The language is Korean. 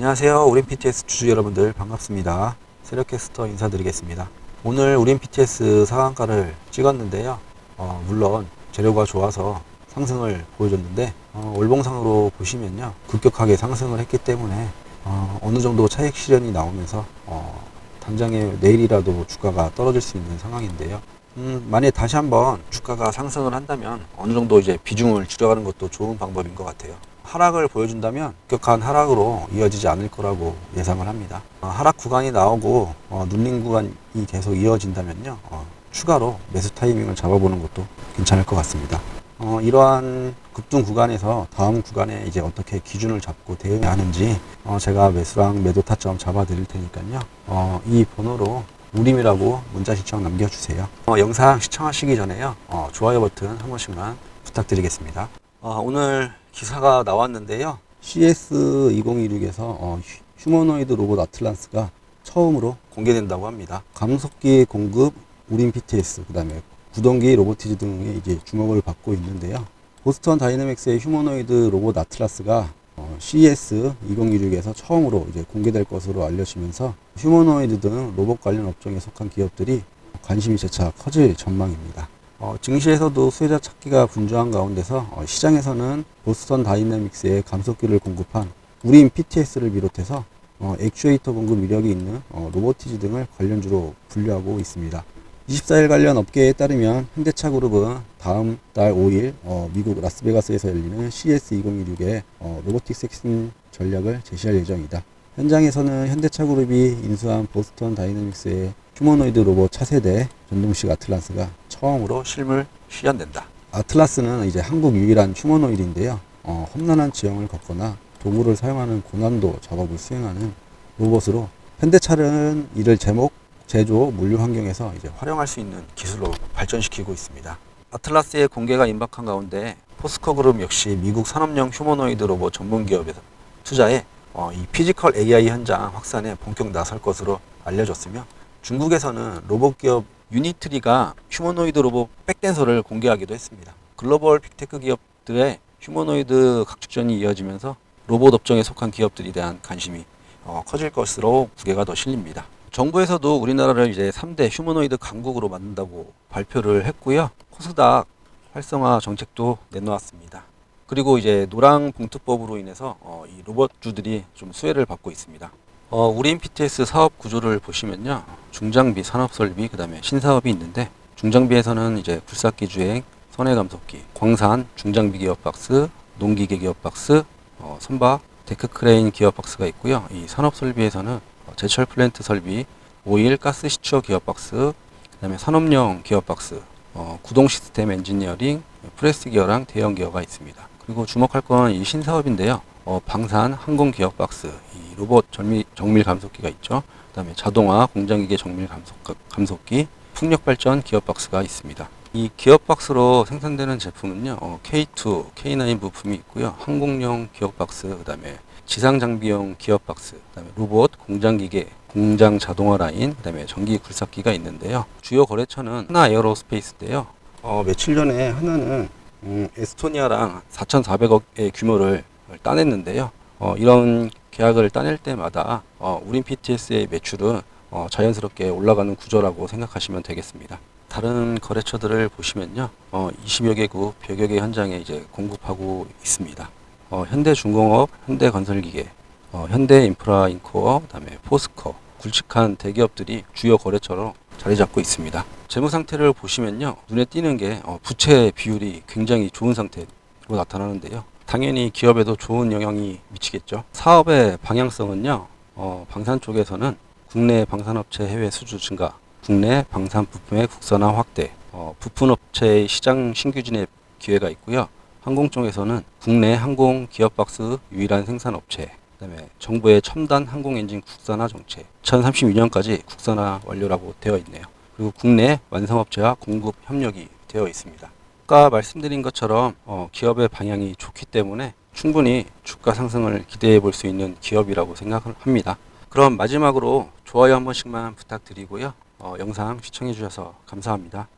안녕하세요. 우린 PTS 주주 여러분들 반갑습니다. 세력캐스터 인사드리겠습니다. 오늘 우린 PTS 상한가를 찍었는데요. 어, 물론 재료가 좋아서 상승을 보여줬는데 어, 월봉상으로 보시면요 급격하게 상승을 했기 때문에 어, 느 정도 차익 실현이 나오면서 어, 당장에 내일이라도 주가가 떨어질 수 있는 상황인데요. 음, 만약 다시 한번 주가가 상승을 한다면 어느 정도 이제 비중을 줄여가는 것도 좋은 방법인 것 같아요. 하락을 보여준다면 급격한 하락으로 이어지지 않을 거라고 예상을 합니다. 어, 하락 구간이 나오고 어, 눌림 구간이 계속 이어진다면요. 어, 추가로 매수 타이밍을 잡아보는 것도 괜찮을 것 같습니다. 어, 이러한 급등 구간에서 다음 구간에 이제 어떻게 기준을 잡고 대응하는지 어, 제가 매수랑 매도 타점 잡아 드릴 테니까요. 어, 이 번호로 우림이라고 문자 시청 남겨주세요. 어, 영상 시청하시기 전에요. 어, 좋아요 버튼 한 번씩만 부탁드리겠습니다. 어, 오늘 기사가 나왔는데요. CS2026에서 어, 휴- 휴머노이드 로봇 아틀란스가 처음으로 공개된다고 합니다. 감속기 공급 우린 PTS, 그 다음에 구동기 로보티즈 등의 이제 주목을 받고 있는데요. 보스턴 다이내믹스의 휴머노이드 로봇 아틀라스가 어, CES 2026에서 처음으로 이제 공개될 것으로 알려지면서 휴머노이드 등 로봇 관련 업종에 속한 기업들이 관심이 재차 커질 전망입니다. 어, 증시에서도 수혜자 찾기가 분주한 가운데서 어, 시장에서는 보스턴 다이내믹스의 감속기를 공급한 우린 PTS를 비롯해서 어, 액추에이터 공급 이력이 있는 어, 로보티즈 등을 관련주로 분류하고 있습니다. 24일 관련 업계에 따르면 현대차 그룹은 다음 달 5일 어, 미국 라스베가스에서 열리는 CS2026의 어, 로보틱스 핵심 전략을 제시할 예정이다. 현장에서는 현대차 그룹이 인수한 보스턴 다이내믹스의 휴머노이드 로봇 차세대 전동식 아틀란스가 처음으로 실물 실현된다. 아틀라스는 이제 한국 유일한 휴머노이드인데요. 어, 험난한 지형을 걷거나 도구를 사용하는 고난도 작업을 수행하는 로봇으로 현대차는 이를 제목 제조 물류 환경에서 이제 활용할 수 있는 기술로 발전시키고 있습니다. 아틀라스의 공개가 임박한 가운데 포스코 그룹 역시 미국 산업용 휴머노이드 로봇 전문 기업에서 투자해 어, 이 피지컬 AI 현장 확산에 본격 나설 것으로 알려졌으며 중국에서는 로봇 기업 유니트리가 휴머노이드 로봇 백댄서를 공개하기도 했습니다. 글로벌 빅테크 기업들의 휴머노이드 각축전이 이어지면서 로봇 업종에 속한 기업들에 대한 관심이 어, 커질 것으로 무게가 더 실립니다. 정부에서도 우리나라를 이제 3대 휴머노이드 강국으로 만든다고 발표를 했고요. 코스닥 활성화 정책도 내놓았습니다. 그리고 이제 노랑 봉투법으로 인해서 어, 이 로봇주들이 좀 수혜를 받고 있습니다. 어, 우린 PTS 사업 구조를 보시면요. 중장비, 산업 설비, 그 다음에 신사업이 있는데 중장비에서는 이제 굴삭기 주행, 선해 감속기, 광산, 중장비 기업 박스, 농기계 기업 박스, 어, 선박, 데크 크레인 기업 박스가 있고요. 이 산업 설비에서는 어, 제철 플랜트 설비, 오일 가스 시추어 기업 박스, 그 다음에 산업용 기업 박스, 어, 구동 시스템 엔지니어링, 프레스 기어랑 대형 기어가 있습니다. 그리고 주목할 건 이 신사업인데요. 어, 방산 항공 기업 박스, 이 로봇 정밀, 정밀 감속기가 있죠. 그다음에 자동화 공장기계 정밀 감속, 감속기, 풍력 발전 기업 박스가 있습니다. 이 기업 박스로 생산되는 제품은요, 어, K2, K9 부품이 있고요. 항공용 기업 박스, 그다음에 지상 장비용 기업 박스, 그다음에 로봇, 공장 기계, 공장 자동화 라인, 그다음에 전기 굴삭기가 있는데요. 주요 거래처는 하나 에어로스페이스인데요. 어, 며칠 전에 하나는 음, 에스토니아랑 4,400억의 규모를 따냈는데요. 어, 이런 계약을 따낼 때마다 어, 우린 PTS의 매출은 어, 자연스럽게 올라가는 구조라고 생각하시면 되겠습니다. 다른 거래처들을 보시면요, 어, 20여 개국, 100여 개 현장에 이제 공급하고 있습니다. 어, 현대중공업, 현대건설기계, 어, 현대인프라인코어, 그다음에 포스코, 굵직한 대기업들이 주요 거래처로 자리 잡고 있습니다. 재무 상태를 보시면요, 눈에 띄는 게 어, 부채 비율이 굉장히 좋은 상태로 나타나는데요. 당연히 기업에도 좋은 영향이 미치겠죠. 사업의 방향성은요, 어, 방산 쪽에서는 국내 방산업체 해외 수주 증가, 국내 방산 부품의 국산화 확대, 어, 부품업체의 시장 신규 진입 기회가 있고요. 항공 쪽에서는 국내 항공 기업 박스 유일한 생산업체, 그다음에 정부의 첨단 항공 엔진 국산화 정책, 2032년까지 국산화 완료라고 되어 있네요. 그리고 국내 완성업체와 공급 협력이 되어 있습니다. 아까 말씀드린 것처럼 어, 기업의 방향이 좋기 때문에 충분히 주가 상승을 기대해 볼 수 있는 기업이라고 생각을 합니다. 그럼 마지막으로 좋아요 한 번씩만 부탁드리고요. 어, 영상 시청해 주셔서 감사합니다.